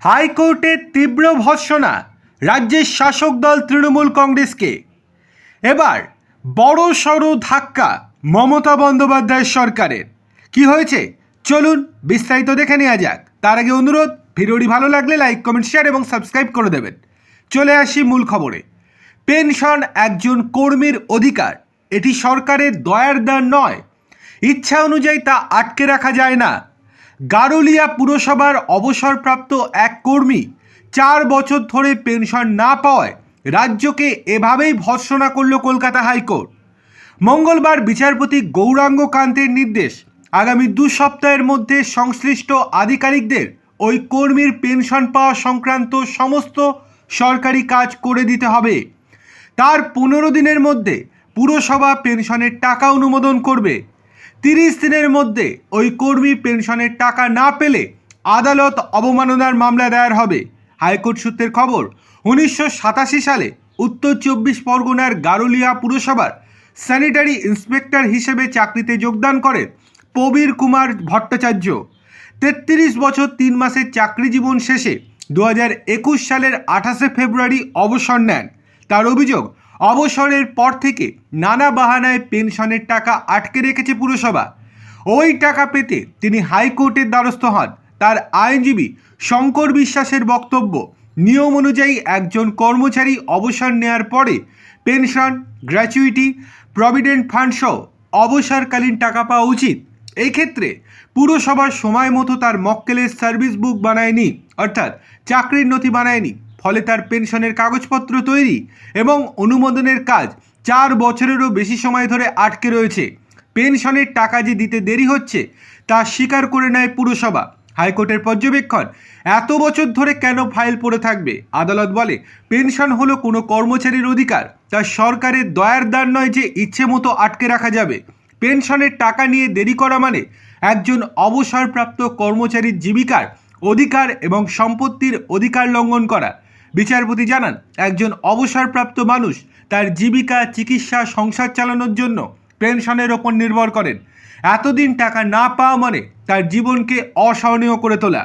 হাইকোর্টের তীব্র ভৎসনা রাজ্যের শাসক দল তৃণমূল কংগ্রেসকে। এবার বড় সড় ধাক্কা মমতা বন্দ্যোপাধ্যায়ের সরকারের। কি হয়েছে? চলুন বিস্তারিত দেখে নেওয়া যাক। তার আগে অনুরোধ, ভিডিওটি ভালো লাগলে লাইক, কমেন্ট, শেয়ার এবং সাবস্ক্রাইব করে দেবেন। চলে আসি মূল খবরে। পেনশন একজন কর্মীর অধিকার। এটি সরকারের দয়ার দান নয়। ইচ্ছা অনুযায়ী তা আটকে রাখা যায় না। গারুলিয়া পুরসভার অবসরপ্রাপ্ত এক কর্মী চার বছর ধরে পেনশন না পাওয়ায় রাজ্যকে এভাবেই ভর্সনা করল কলকাতা হাইকোর্ট। মঙ্গলবার বিচারপতি গৌরাঙ্গ কান্তের নির্দেশ আগামী দু সপ্তাহের মধ্যে সংশ্লিষ্ট আধিকারিকদের ওই কর্মীর পেনশন পাওয়া সংক্রান্ত সমস্ত সরকারি কাজ করে দিতে হবে। তার পনেরো দিনের মধ্যে পুরসভা পেনশনের টাকা অনুমোদন করবে তিরিশ দিনের মধ্যে ওই কর্মী পেনশনের টাকা না পেলে আদালত অবমাননার মামলা দায়ের হবে। হাইকোর্ট সূত্রের খবর, উনিশশো সাতাশি সালে উত্তর চব্বিশ পরগনার গারুলিয়া পুরসভার স্যানিটারি ইন্সপেক্টর হিসেবে চাকরিতে যোগদান করেন প্রবীর কুমার ভট্টাচার্য। তেত্রিশ বছর তিন মাসের চাকরি জীবন শেষে দু সালের আঠাশে ফেব্রুয়ারি অবসর নেন। তার অভিযোগ অবসরের পর থেকে নানা বাহানায় পেনশনের টাকা আটকে রেখেছে পুরসভা। ওই টাকা পেতে তিনি হাইকোর্টের দ্বারস্থ হন। তার আইনজীবী শঙ্কর বিশ্বাসের বক্তব্য, নিয়ম অনুযায়ী একজন কর্মচারী অবসর নেয়ার পরে পেনশন, গ্র্যাচুইটি, প্রভিডেন্ট ফান্ড সহ অবসরকালীন টাকা পাওয়া উচিত। এক্ষেত্রে ক্ষেত্রে পুরসভার সময় মতো তার মক্কেলের সার্ভিস বুক বানায়নি, অর্থাৎ চাকরির নথি বানায়নি। ফলে তার পেনশনের কাগজপত্র তৈরি এবং অনুমোদনের কাজ চার বছরেরও বেশি সময় ধরে আটকে রয়েছে। পেনশনের টাকা যে দিতে দেরি হচ্ছে, তা স্বীকার করে নেয় পুরসভা। হাইকোর্টের পর্যবেক্ষণ, এত বছর ধরে কেন ফাইল পড়ে থাকবে? আদালত বলে, পেনশন হলো কোনো কর্মচারীর অধিকার, তা সরকারের দয়ার দান নয় যে ইচ্ছে মতো আটকে রাখা যাবে। পেনশনের টাকা নিয়ে দেরি করা মানে একজন অবসরপ্রাপ্ত কর্মচারীর জীবিকার অধিকার এবং সম্পত্তির অধিকার লঙ্ঘন করা। বিচারপতি জানান, একজন অবসরপ্রাপ্ত মানুষ তার জীবিকা, চিকিৎসা, সংসার চালানোর জন্য পেনশনের ওপর নির্ভর করেন। এতদিন টাকা না পাওয়া মানে তার জীবনকে অসহনীয় করে তোলা।